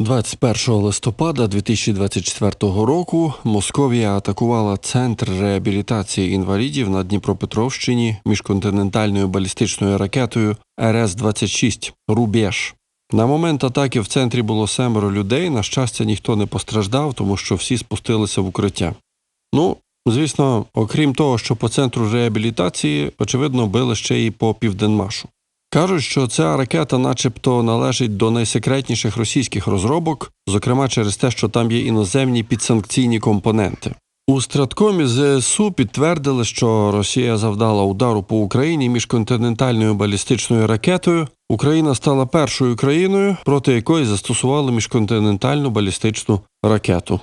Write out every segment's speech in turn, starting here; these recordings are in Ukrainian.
21 листопада 2024 року Московія атакувала центр реабілітації інвалідів на Дніпропетровщині міжконтинентальною балістичною ракетою РС-26 Рубеж. На момент атаки в центрі було семеро людей. На щастя, ніхто не постраждав, тому що всі спустилися в укриття. Ну, звісно, окрім того, що по центру реабілітації, очевидно, били ще й по південмашу. Кажуть, що ця ракета, начебто, належить до найсекретніших російських розробок, зокрема через те, що там є іноземні підсанкційні компоненти. У Страткомі ЗСУ підтвердили, що Росія завдала удару по Україні міжконтинентальною балістичною ракетою. Україна стала першою країною, проти якої застосували міжконтинентальну балістичну ракету.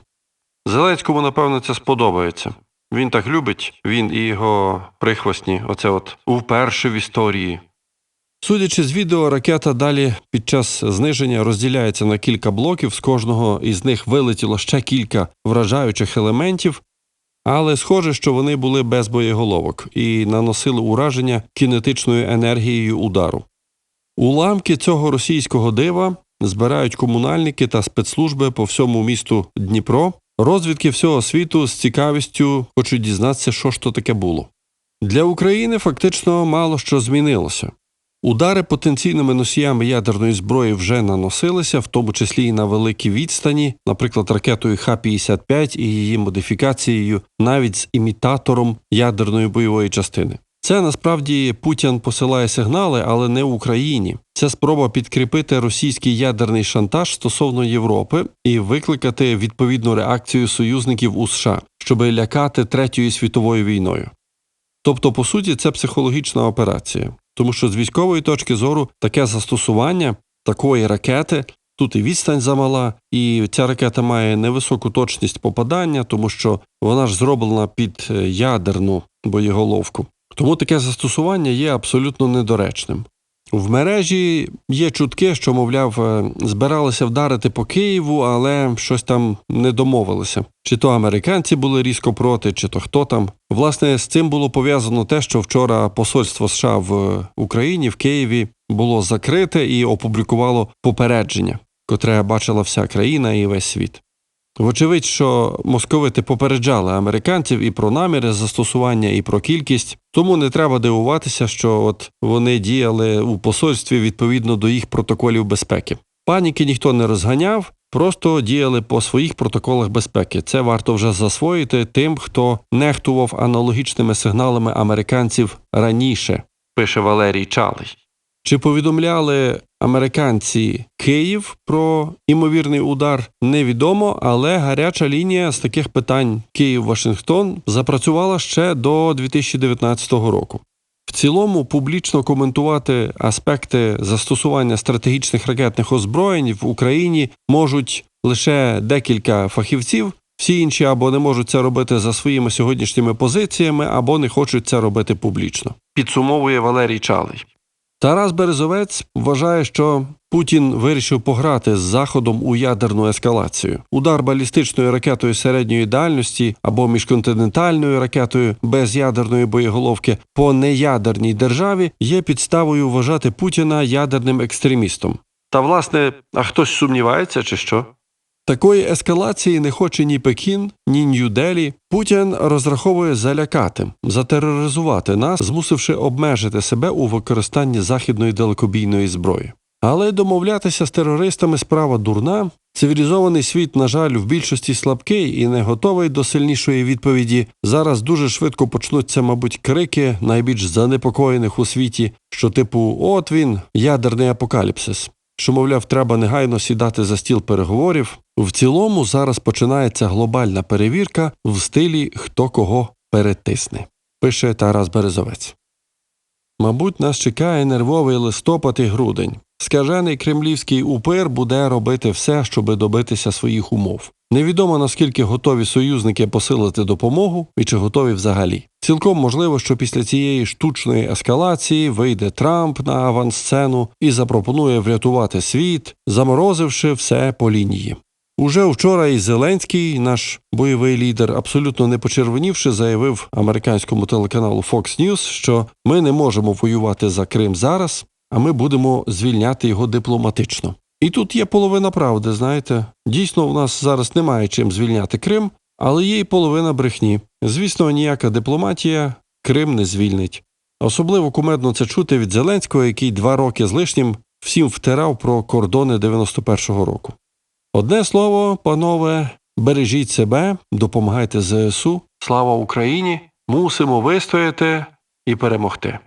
Зеленському, напевно, це сподобається. Він так любить, він і його прихвостні, оце от вперше в історії. Судячи з відео, ракета далі під час зниження розділяється на кілька блоків, з кожного із них вилетіло ще кілька вражаючих елементів, але схоже, що вони були без боєголовок і наносили ураження кінетичною енергією удару. Уламки цього російського дива збирають комунальники та спецслужби по всьому місту Дніпро. Розвідки всього світу з цікавістю хочуть дізнатися, що ж то таке було. Для України фактично мало що змінилося. Удари потенційними носіями ядерної зброї вже наносилися, в тому числі і на великій відстані, наприклад, ракетою Х-55 і її модифікацією, навіть з імітатором ядерної бойової частини. Це насправді Путін посилає сигнали, але не в Україні. Це спроба підкріпити російський ядерний шантаж стосовно Європи і викликати відповідну реакцію союзників у США, щоб лякати третьою світовою війною. Тобто, по суті, це психологічна операція, тому що з військової точки зору таке застосування такої ракети тут і відстань замала, і ця ракета має невисоку точність попадання, тому що вона ж зроблена під е, ядерну боєголовку. Тому таке застосування є абсолютно недоречним. В мережі є чутки, що, мовляв, е, збиралися вдарити по Києву, але щось там не домовилися. Чи то американці були різко проти, чи то хто там. Власне, з цим було пов'язано те, що вчора посольство США в Україні в Києві було закрите і опублікувало попередження, котре бачила вся країна і весь світ. Вочевидь, що московити попереджали американців і про наміри застосування, і про кількість, тому не треба дивуватися, що от вони діяли у посольстві відповідно до їх протоколів безпеки. Паніки ніхто не розганяв, просто діяли по своїх протоколах безпеки. Це варто вже засвоїти тим, хто нехтував аналогічними сигналами американців раніше, пише Валерій Чалий. Чи повідомляли американці Київ про імовірний удар? Невідомо, але гаряча лінія з таких питань Київ-Вашингтон запрацювала ще до 2019 року. В цілому публічно коментувати аспекти застосування стратегічних ракетних озброєнь в Україні можуть лише декілька фахівців. Всі інші або не можуть це робити за своїми сьогоднішніми позиціями, або не хочуть це робити публічно. Підсумовує Валерій Чалий. Тарас Березовець вважає, що Путін вирішив пограти з Заходом у ядерну ескалацію. Удар балістичною ракетою середньої дальності або міжконтинентальною ракетою без ядерної боєголовки по неядерній державі є підставою вважати Путіна ядерним екстремістом. Та власне, а хтось сумнівається чи що? Такої ескалації не хоче ні Пекін, ні Нью-Делі. Путін розраховує залякати, затероризувати нас, змусивши обмежити себе у використанні західної далекобійної зброї. Але домовлятися з терористами справа дурна. Цивілізований світ, на жаль, в більшості слабкий і не готовий до сильнішої відповіді. Зараз дуже швидко почнуться, мабуть, крики найбільш занепокоєних у світі, що типу от він, ядерний апокаліпсис що, мовляв, треба негайно сідати за стіл переговорів. В цілому зараз починається глобальна перевірка в стилі хто кого перетисне, пише Тарас Березовець. Мабуть, нас чекає нервовий листопад і грудень. Скажений кремлівський упир буде робити все, щоби добитися своїх умов. Невідомо наскільки готові союзники посилити допомогу і чи готові взагалі. Цілком можливо, що після цієї штучної ескалації вийде Трамп на авансцену і запропонує врятувати світ, заморозивши все по лінії. Уже вчора і Зеленський, наш бойовий лідер, абсолютно не почервонівши, заявив американському телеканалу Fox News, що ми не можемо воювати за Крим зараз, а ми будемо звільняти його дипломатично. І тут є половина правди, знаєте. Дійсно, у нас зараз немає чим звільняти Крим, але є і половина брехні. Звісно, ніяка дипломатія Крим не звільнить. Особливо кумедно це чути від Зеленського, який два роки з лишнім всім втирав про кордони 91-го року. Одне слово, панове, бережіть себе, допомагайте ЗСУ. Слава Україні! Мусимо вистояти і перемогти.